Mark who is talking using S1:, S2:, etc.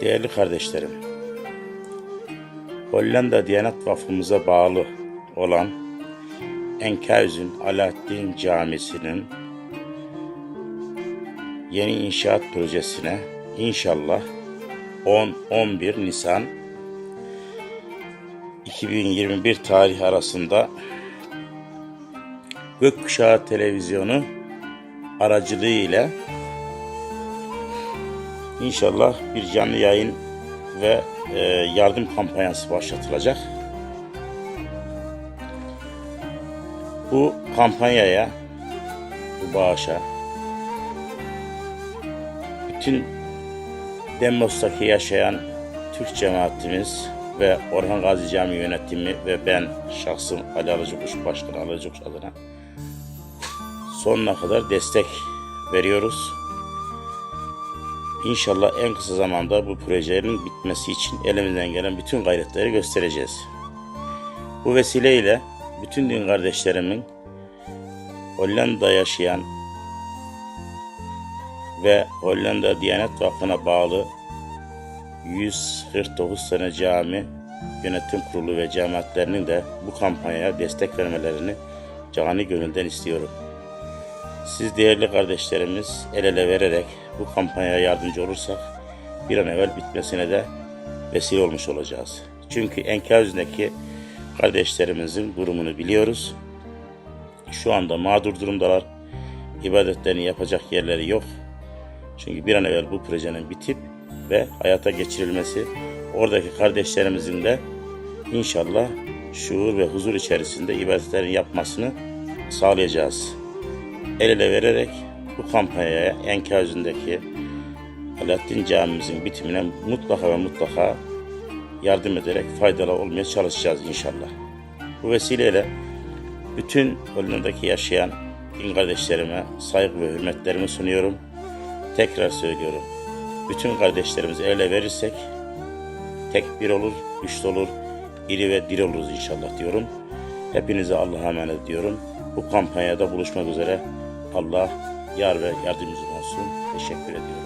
S1: Değerli kardeşlerim, Hollanda Diyanet Vakfımıza bağlı olan Enkhuizen Alaaddin Camisi'nin yeni inşaat projesine inşallah 10-11 Nisan 2021 tarih arasında Gökkuşağı Televizyonu aracılığı ile İnşallah bir canlı yayın ve e, yardım kampanyası başlatılacak. Bu kampanyaya, bu bağışa bütün Dembos'taki yaşayan Türk cemaatimiz ve Orhan Gazi Camii yönetimi ve ben şahsım Ali Alıcıkuş Başkanı Alıcıkuş adına sonuna kadar destek veriyoruz. İnşallah en kısa zamanda bu projelerin bitmesi için elimizden gelen bütün gayretleri göstereceğiz. Bu vesileyle bütün din kardeşlerimin Hollanda'da yaşayan ve Hollanda Diyanet Vakfı'na bağlı 149 tane cami yönetim kurulu ve cemaatlerinin de bu kampanyaya destek vermelerini cani gönülden istiyorum. Siz değerli kardeşlerimiz el ele vererek bu kampanyaya yardımcı olursak bir an evvel bitmesine de vesile olmuş olacağız. Çünkü enkazındaki kardeşlerimizin durumunu biliyoruz. Şu anda mağdur durumdalar. İbadetlerini yapacak yerleri yok. Çünkü bir an evvel bu projenin bitip ve hayata geçirilmesi oradaki kardeşlerimizin de inşallah şuur ve huzur içerisinde ibadetlerini yapmasını sağlayacağız el ele vererek bu kampanyaya enkazındaki Alaaddin Camimizin bitimine mutlaka ve mutlaka yardım ederek faydalı olmaya çalışacağız inşallah. Bu vesileyle bütün Hollanda'daki yaşayan din kardeşlerime saygı ve hürmetlerimi sunuyorum. Tekrar söylüyorum. Bütün kardeşlerimizi el ele verirsek tek bir olur, güçlü olur, iri ve diri oluruz inşallah diyorum. Hepinize Allah'a emanet ediyorum. Bu kampanyada buluşmak üzere. Allah yar ve yardımcınız olsun. Teşekkür ediyorum.